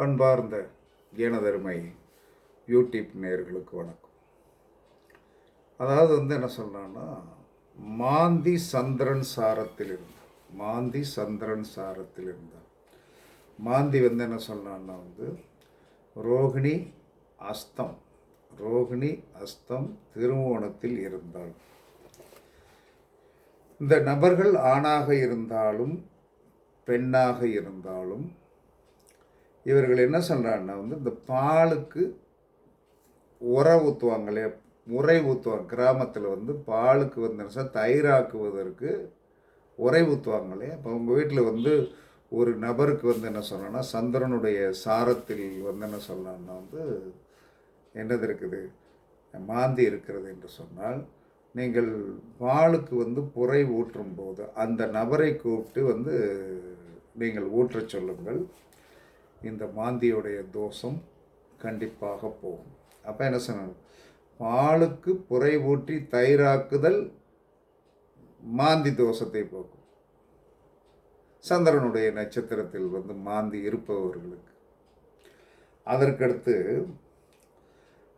பண்பார்ந்த எனதருமை யூடியூப் நேயர்களுக்கு வணக்கம். அதாவது வந்து என்ன சொல்கிறான்னா மாந்தி சந்திரன் சாரத்தில் இருந்தார் மாந்தி சந்திரன் சாரத்தில் இருந்தார் மாந்தி வந்து என்ன சொல்கிறான்னா வந்து ரோகிணி அஸ்தம் ரோகிணி அஸ்தம் திருவோணத்தில் இருந்தாள். இந்த நபர்கள் ஆணாக இருந்தாலும் பெண்ணாக இருந்தாலும் இவர்கள் என்ன சொல்கிறாங்கன்னா வந்து இந்த பாலுக்கு உர ஊற்றுவாங்க இல்லையா உரை ஊற்றுவாங்க கிராமத்தில் வந்து பாலுக்கு வந்து என்ன தயிராக்குவதற்கு உரை ஊற்றுவாங்க இல்லையா இப்போ உங்கள் வீட்டில் வந்து ஒரு நபருக்கு வந்து என்ன சொல்லணும்னா சந்திரனுடைய சாரத்தில் வந்து என்ன சொல்லணும்னா வந்து என்னது இருக்குது? மாந்தி இருக்கிறது என்று சொன்னால் நீங்கள் பாலுக்கு வந்து புரை ஊற்றும் போது அந்த நபரை கூப்பிட்டு வந்து நீங்கள் ஊற்றச் சொல்லுங்கள். இந்த மாந்தியுடைய தோஷம் கண்டிப்பாக போகும். அப்போ என்ன சொன்னாங்க? பாலுக்கு புரை ஊற்றி தயிராக்குதல் மாந்தி தோஷத்தை போக்கும். சந்திரனுடைய நட்சத்திரத்தில் வந்து மாந்தி இருப்பவர்களுக்கு. அதற்கடுத்து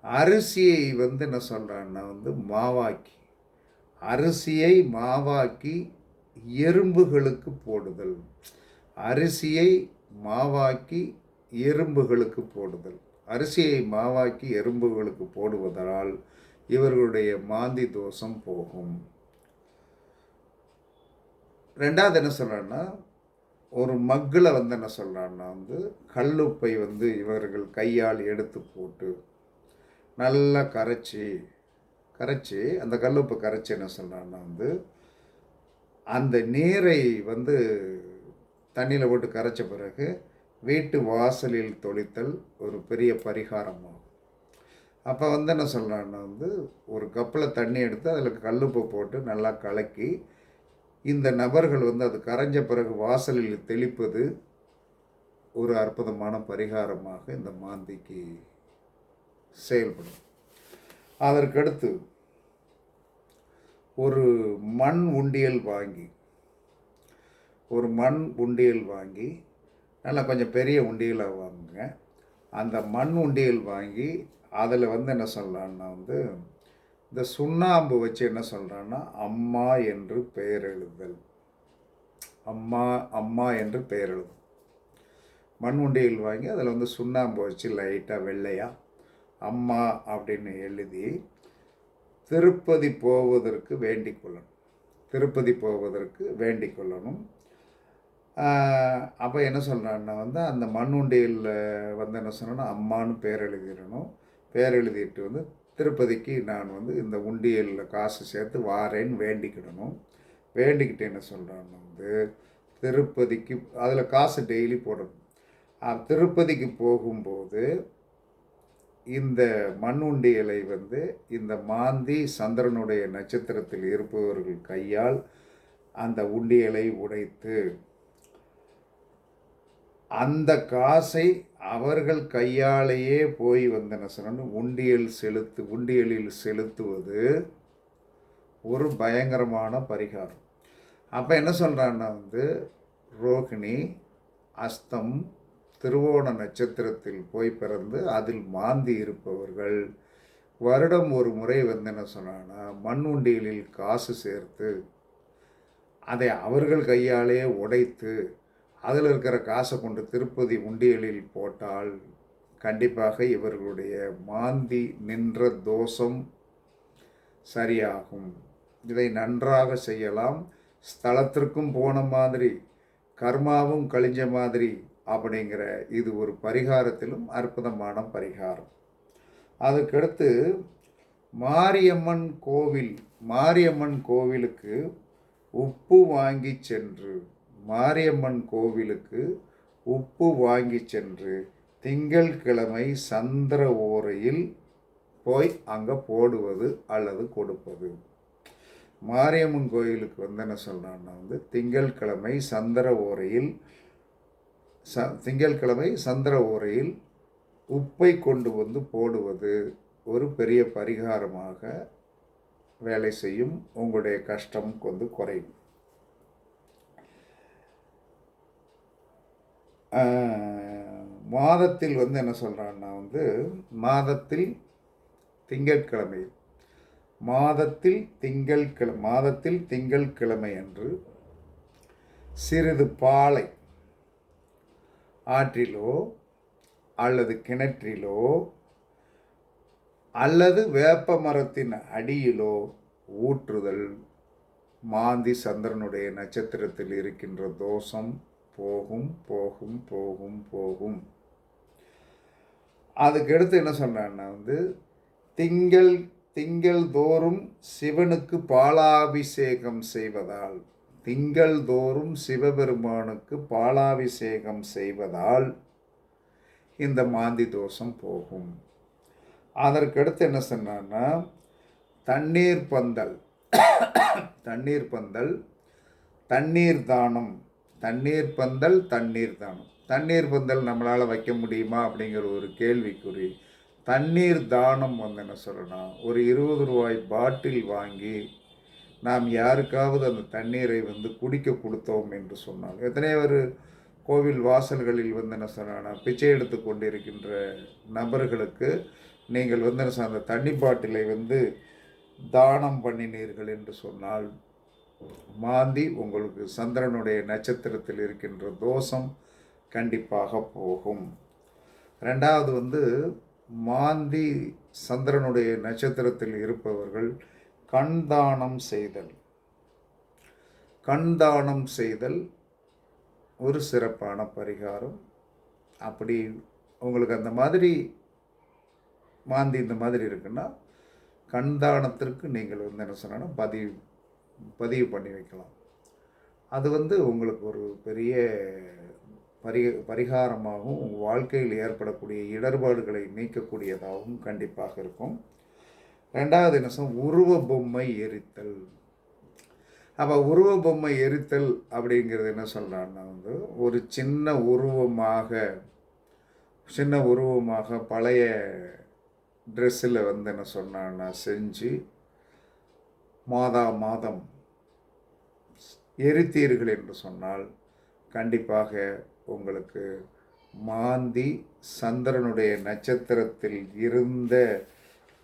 அரிசியை வந்து என்ன சொல்கிறான்னா வந்து மாவாக்கி. அரிசியை மாவாக்கி எறும்புகளுக்கு போடுதல். அரிசியை மாவாக்கி எறும்புகளுக்கு போடுதல். அரிசியை மாவாக்கி எறும்புகளுக்கு போடுவதால் இவர்களுடைய மாந்தி தோஷம் போகும். ரெண்டாவது என்ன சொல்கிறேன்னா ஒரு மக்கில் வந்து என்ன சொல்கிறான்னா வந்து கல்லுப்பை வந்து இவர்கள் கையால் எடுத்து போட்டு நல்லா கரைச்சி கரைச்சி அந்த கல்லுப்பை கரைச்சி என்ன சொல்கிறான்னா வந்து அந்த நீரை வந்து தண்ணியில் போட்டு கரைச்ச பிறகு வீட்டு வாசலில் தொளித்தல் ஒரு பெரிய பரிகாரமாகும். அப்போ வந்து என்ன சொல்கிறேன்னா வந்து ஒரு கப்பில் தண்ணி எடுத்து அதில் கல்லுப்பை போட்டு நல்லா கலக்கி இந்த நபர்கள் வந்து அது கரைஞ்ச பிறகு வாசலில் தெளிப்பது ஒரு அற்புதமான பரிகாரமாக இந்த மாந்திக்கு செயல்படும். அதற்கடுத்து ஒரு மண் உண்டியல் வாங்கி ஒரு மண் உண்டியல் வாங்கி நல்லா கொஞ்சம் பெரிய உண்டியலாக வாங்குங்க. அந்த மண் உண்டியல் வாங்கி அதில் வந்து என்ன சொல்லலான்னா வந்து இந்த சுண்ணாம்பு வச்சு என்ன சொல்கிறான்னா அம்மா என்று பெயர் எழுதல் அம்மா அம்மா என்று பெயர் எழுதும் மண் உண்டியல் வாங்கி அதில் வந்து சுண்ணாம்பு வச்சு லைட்டாக வெள்ளையாக அம்மா அப்படின்னு எழுதி திருப்பதி போவதற்கு வேண்டிக் கொள்ளணும். திருப்பதி போவதற்கு வேண்டிக் கொள்ளணும். அப்போ என்ன சொல்கிறான்னா வந்து அந்த மண் உண்டியலில் வந்து என்ன சொன்னோன்னா அம்மான்னு பேர் எழுதிடணும். பேர் எழுதிட்டு வந்து திருப்பதிக்கு நான் வந்து இந்த உண்டியலில் காசு சேர்த்து வாரேன்னு வேண்டிக்கிடணும். வேண்டிக்கிட்டு என்ன சொல்கிறான்னு வந்து திருப்பதிக்கு அதில் காசு டெய்லி போடணும். திருப்பதிக்கு போகும்போது இந்த மண் உண்டியலை வந்து இந்த மாந்தி சந்திரனுடைய நட்சத்திரத்தில் இருப்பவர்கள் கையால் அந்த உண்டியலை உடைத்து அந்த காசை அவர்கள் கையாலேயே போய் வந்தன என்ன உண்டியல் செலுத்து உண்டியலில் செலுத்துவது ஒரு பயங்கரமான பரிகாரம். அப்போ என்ன சொல்கிறான்னா வந்து ரோகிணி அஸ்தம் திருவோண நட்சத்திரத்தில் போய் பிறந்து அதில் மாந்தி இருப்பவர்கள். வருடம் ஒரு முறை வந்து என்ன சொன்னான்னா மண் உண்டியலில் காசு சேர்த்து அதை அவர்கள் கையாலே உடைத்து அதில் இருக்கிற காசை கொண்டு திருப்பதி உண்டியலில் போட்டால் கண்டிப்பாக இவர்களுடைய மாந்தி நின்ற தோஷம் சரியாகும். இதை நன்றாக செய்யலாம். ஸ்தலத்திற்கும் போன மாதிரி கர்மாவும் கழிஞ்ச மாதிரி அப்படிங்கிற இது ஒரு பரிகாரத்திலும் அற்புதமான பரிகாரம். அதுக்கடுத்து மாரியம்மன் கோவில் மாரியம்மன் கோவிலுக்கு உப்பு வாங்கி சென்று மாரியம்மன் கோவிலுக்கு உப்பு வாங்கி சென்று திங்கள்கிழமை சந்திர ஓரையில் போய் அங்கே போடுவது அல்லது கொடுப்பது. மாரியம்மன் கோயிலுக்கு வந்து என்ன சொல்கிறான்னா வந்து திங்கள்கிழமை சந்திர ஓரையில் ச திங்கள்கிழமை சந்திர ஓரையில் உப்பை கொண்டு வந்து போடுவது ஒரு பெரிய பரிகாரமாக வேலை செய்யும். உங்களுடைய கஷ்டம் வந்து குறையும். மாதத்தில் வந்து என்ன சொல்கிறான்னா வந்து மாதத்தில் திங்கட்கிழமை. மாதத்தில் திங்கள் கிழமை மாதத்தில் திங்கள் கிழமை அன்று சிறிது பாலை ஆற்றிலோ அல்லது கிணற்றிலோ அல்லது வேப்ப மரத்தின் அடியிலோ ஊற்றுதல். மாந்தி சந்திரனுடைய நட்சத்திரத்தில் இருக்கின்ற தோஷம் போகும் போகும் போகும் போகும். அதுக்கடுத்து என்ன சொன்னான்னா வந்து திங்கள் திங்கள் தோறும் சிவனுக்கு பாலாபிஷேகம் செய்வதால் திங்கள் தோறும் சிவபெருமானுக்கு பாலாபிஷேகம் செய்வதால் இந்த மாந்தி தோஷம் போகும். அதற்கடுத்து என்ன சொன்னான்னா தண்ணீர் பந்தல் தண்ணீர் பந்தல் தண்ணீர் தானம் தண்ணீர் பந்தல் தண்ணீர் தானம். தண்ணீர் பந்தல் நம்மளால் வைக்க முடியுமா? அப்படிங்கிற ஒரு கேள்விக்குறி. தண்ணீர் தானம் வந்து என்ன சொல்லணும் ஒரு இருபது ரூபாய் பாட்டில் வாங்கி நாம் யாருக்காவது அந்த தண்ணீரை வந்து குடிக்க கொடுத்தோம் என்று சொன்னால் எத்தனை ஒரு கோவில் வாசல்களில் வந்து என்ன சொன்னால் பிச்சை எடுத்து கொண்டிருக்கின்ற நபர்களுக்கு நீங்கள் வந்து என்ன அந்த தண்ணி பாட்டிலை வந்து தானம் பண்ணினீர்கள் என்று சொன்னால் மாந்தி உங்களுக்கு சந்திரனுடைய நட்சத்திரத்தில் இருக்கின்ற தோஷம் கண்டிப்பாக போகும். ரெண்டாவது வந்து மாந்தி சந்திரனுடைய நட்சத்திரத்தில் இருப்பவர்கள் கண் தானம் செய்தல். கண் தானம் செய்தல் ஒரு சிறப்பான பரிகாரம். அப்படி உங்களுக்கு அந்த மாதிரி மாந்தி இந்த மாதிரி இருக்குன்னா கண் தானத்திற்கு நீங்கள் வந்து என்ன சொன்னால் பதிவு பதிவு பண்ணி வைக்கலாம். அது வந்து உங்களுக்கு ஒரு பெரிய பரி பரிகாரமாகவும் உங்கள் வாழ்க்கையில் ஏற்படக்கூடிய இடர்பாடுகளை நீக்கக்கூடியதாகவும் கண்டிப்பாக இருக்கும். ரெண்டாவது என்ன உருவ பொம்மை எரித்தல். அப்போ உருவ பொம்மை எரித்தல் அப்படிங்கிறது என்ன சொல்கிறான்னா வந்து ஒரு சின்ன உருவமாக சின்ன உருவமாக பழைய ட்ரெஸ்ஸில் வந்து என்ன சொன்னான்னா செஞ்சு மாதா மாதம் எரித்தீர்கள் என்று சொன்னால் கண்டிப்பாக உங்களுக்கு மாந்தி சந்திரனுடைய நட்சத்திரத்தில் இருந்த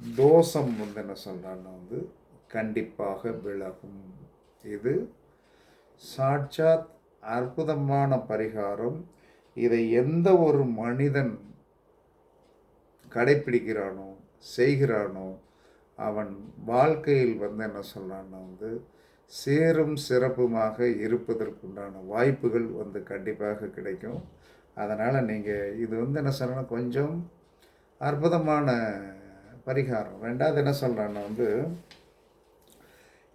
தோஷம் வந்து என்ன சொல்கிறான்னா வந்து கண்டிப்பாக விலகும். இது சாட்சாத் அற்புதமான பரிகாரம். இதை எந்த ஒரு மனிதன் கடைப்பிடிக்கிறானோ செய்கிறானோ அவன் வாழ்க்கையில் வந்து என்ன சொல்கிறான்னா வந்து சேரும் சிறப்புமாக இருப்பதற்குண்டான வாய்ப்புகள் வந்து கண்டிப்பாக கிடைக்கும். அதனால் நீங்கள் இது வந்து என்ன சொல்லணும் கொஞ்சம் அற்புதமான பரிகாரம். ரெண்டாவது என்ன சொல்கிறான்னா வந்து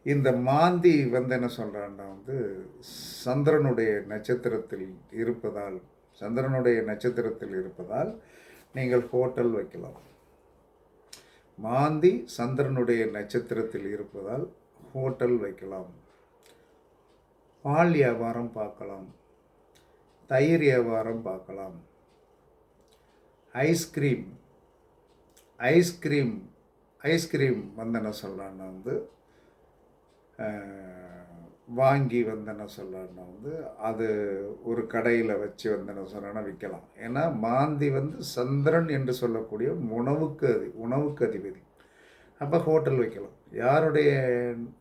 இந்த மாந்தி வந்து என்ன சொல்கிறான்னா வந்து சந்திரனுடைய நட்சத்திரத்தில் இருப்பதால் சந்திரனுடைய நட்சத்திரத்தில் இருப்பதால் நீங்கள் ஹோட்டல் வைக்கலாம். மாந்தி சந்திரனுடைய நட்சத்திரத்தில் இருப்பதால் ஹோட்டல் வைக்கலாம். பால் வியாபாரம் பார்க்கலாம். தயிர் வியாபாரம் பார்க்கலாம். ஐஸ்கிரீம் ஐஸ்கிரீம் ஐஸ்கிரீம் வந்து என்ன சொல்லலான்னா வந்து வாங்கி வந்து என்ன சொல்லலான்னா வந்து அது ஒரு கடையில் வச்சு வந்து என்ன சொல்லலாம்னா விற்கலாம் ஏன்னா மாந்தி வந்து சந்திரன் என்று சொல்லக்கூடிய உணவுக்கு அதி உணவுக்கு அதிபதி. அப்போ ஹோட்டல் வைக்கலாம். யாருடைய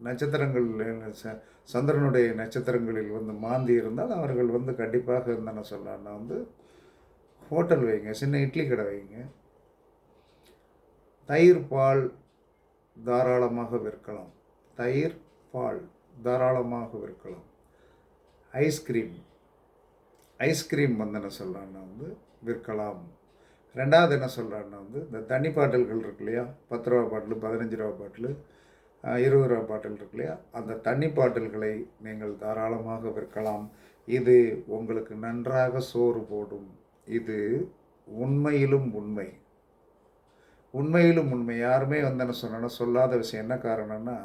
நட்சத்திரங்கள் ச- சந்திரனுடைய நட்சத்திரங்களில் வந்து மாந்தி இருந்தால் அவர்கள் வந்து கண்டிப்பாக வந்து என்ன சொல்லலாம்னா வந்து ஹோட்டல் வைங்க சின்ன இட்லி கடை வைங்க. தயிர் பால் தாராளமாக விற்கலாம். தயிர் பால் தாராளமாக விற்கலாம். ஐஸ்கிரீம் ஐஸ்கிரீம் வந்து என்ன சொல்லலாம்னா வந்து விற்கலாம். ரெண்டாவது என்ன சொல்கிறாருன்னா வந்து இந்த தண்ணி பாட்டில்கள் இருக்கு இல்லையா? பத்து ரூபா பாட்டில் பதினஞ்சு ரூபா பாட்டில் இருபது ரூபா பாட்டில் இருக்கு இல்லையா? அந்த தண்ணி பாட்டில்களை நீங்கள் தாராளமாக விற்கலாம். இது உங்களுக்கு நன்றாக சோறு போடும். இது உண்மையிலும் உண்மை. உண்மையிலும் உண்மை. யாருமே வந்து என்ன சொன்னா சொல்லாத விஷயம் என்ன காரணம்னா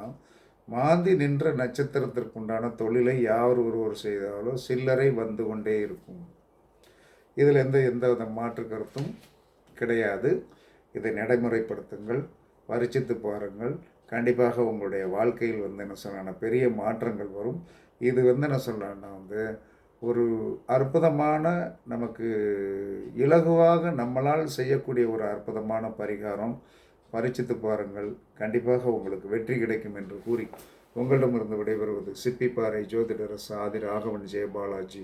மாந்தி நின்ற நட்சத்திரத்திற்குண்டான தொழிலை யார் ஒருவர் செய்தாலோ சில்லறை வந்து கொண்டே இருக்கும். இதில் எந்த எந்த வித மாற்று கருத்தும் கிடையாது. இதை நடைமுறைப்படுத்துங்கள் பரிச்சித்து பாருங்கள். கண்டிப்பாக உங்களுடைய வாழ்க்கையில் வந்து என்ன சொல்லலாம்னா பெரிய மாற்றங்கள் வரும். இது வந்து என்ன சொல்லலாம்னா வந்து ஒரு அற்புதமான நமக்கு இலகுவாக நம்மளால் செய்யக்கூடிய ஒரு அற்புதமான பரிகாரம். பரிச்சித்து பாருங்கள். கண்டிப்பாக உங்களுக்கு வெற்றி கிடைக்கும் என்று கூறி உங்களிடமிருந்து விடைபெறுவது சிப்பிப்பாறை ஜோதிடர் சாதி ராகவன் ஜெயபாலாஜி.